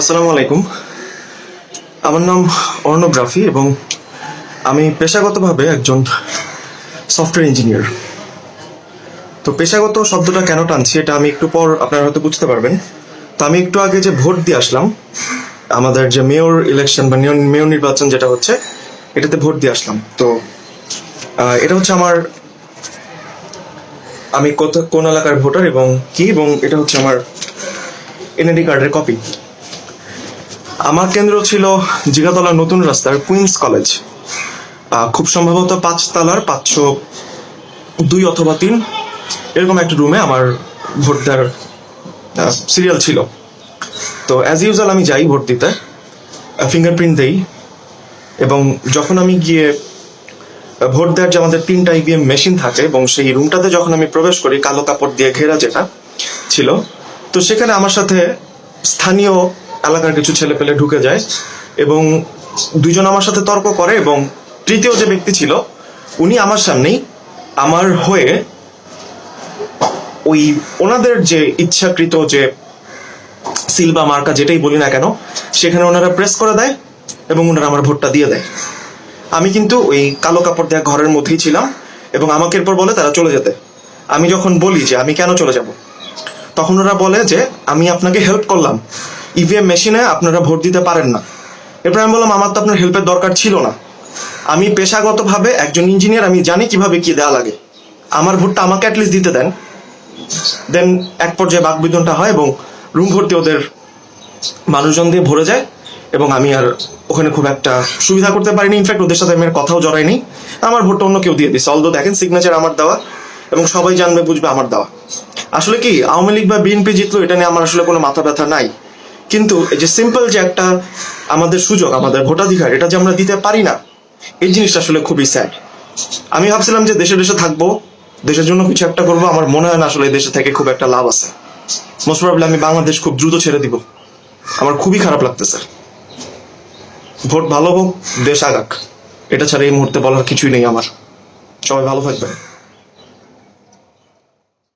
আসসালামু আলাইকুম। আমার নাম অর্ণব রাফি এবং আমি পেশাগতভাবে একজন সফটওয়্যার ইঞ্জিনিয়ার। তো পেশাগত শব্দটা কেন টানছি এটা আমি একটু পর আপনারা হয়তো বুঝতে পারবেন। তো আমি একটু আগে যে ভোট দিয়ে আসলাম, আমাদের যে মেয়র ইলেকশন বা মেয়র নির্বাচন যেটা হচ্ছে, এটাতে ভোট দিয়ে আসলাম। তো এটা হচ্ছে আমার, আমি কত, কোন এলাকার ভোটার এবং কি, এবং এটা হচ্ছে আমার এনআইডি কার্ডের কপি। আমার কেন্দ্র ছিল জিগাতলা নতুন রাস্তার কুইন্স কলেজ। খুব সম্ভবত পাঁচ তালার পাঁচশো দুই অথবা তিন এরকম একটা রুমে আমার ভোট দেওয়ার সিরিয়াল ছিল। তো অ্যাজ ইউজুয়াল আমি যাই ভোট দিতে ফিঙ্গারপ্রিন্ট দেই। এবং যখন আমি গিয়ে ভোট দেওয়ার যে আমাদের তিনটা ইভিএম মেশিন থাকে এবং সেই রুমটাতে যখন আমি প্রবেশ করি, কালো কাপড় দিয়ে ঘেরা যেটা ছিল, তো সেখানে আমার সাথে স্থানীয় এলাকার কিছু ছেলে পেলে ঢুকে যায় এবং দুজন আমার সাথে তর্ক করে এবং তৃতীয় যে ব্যক্তি ছিল, উনি আমার সামনেই আমার হয়ে ওই ওনাদের যে ইচ্ছাকৃত যে সিল বা মার্কা যেটাই বলি না কেন, সেখানে ওনারা প্রেস করে দেয় এবং ওনারা আমার ভোটটা দিয়ে দেয়। আমি কিন্তু ওই কালো কাপড় দেওয়া ঘরের মধ্যেই ছিলাম এবং আমাকে এরপর বলে তারা চলে যেতে। আমি যখন বলি যে আমি কেন চলে যাব, তখন ওরা বলে যে আমি আপনাকে হেল্প করলাম। ইভিএম মেশিনে আপনারা ভোট দিতে পারেন না। এরপর আমি বললাম, আমার তো আপনার হেল্পের দরকার ছিল না। আমি পেশাগতভাবে একজন ইঞ্জিনিয়ার আমি জানি কীভাবে কি দেওয়া লাগে। আমার ভোটটা আমাকে অ্যাটলিস্ট দিতে দেন। দেন এক পর্যায়ে বাকবিদনটা হয় এবং রুম ভর্তি ওদের মানুষজন দিয়ে ভরে যায় এবং আমি আর ওখানে খুব একটা সুবিধা করতে পারিনি। ইনফ্যাক্ট ওদের সাথে আমি আর কথাও জড়াইনি। আমার ভোটটা অন্য কেউ দিয়ে দিচ্ছে অলদো দেখেন সিগনেচার আমার দেওয়া এবং সবাই জানবে, বুঝবে আমার দেওয়া। আসলে কি, আওয়ামী লীগ বা বিএনপি জিতলো, এটা নিয়ে আমার আসলে কোনো মাথা ব্যথা নাই। কিন্তু এই যে সিম্পল যে একটা আমাদের সুযোগ, আমাদের ভোটাধিকার, এটা যে আমরা দিতে পারি না, এই জিনিসটা আসলে খুবই স্যাড আমি ভাবছিলাম যে দেশে দেশে থাকব, দেশের জন্য কিছু একটা করব, আমার মনে হয় না আসলে দেশে থেকে খুব একটা লাভ আছে। মোস্ট প্রবলি আমি বাংলাদেশ খুব দ্রুত ছেড়ে দিব। আমার খুবই খারাপ লাগতেছে। ভোট ভালো হোক, দেশ আগাক। এটা ছাড়া এই মুহূর্তে বলার কিছুই নেই আমার। সবাই ভালো থাকবেন।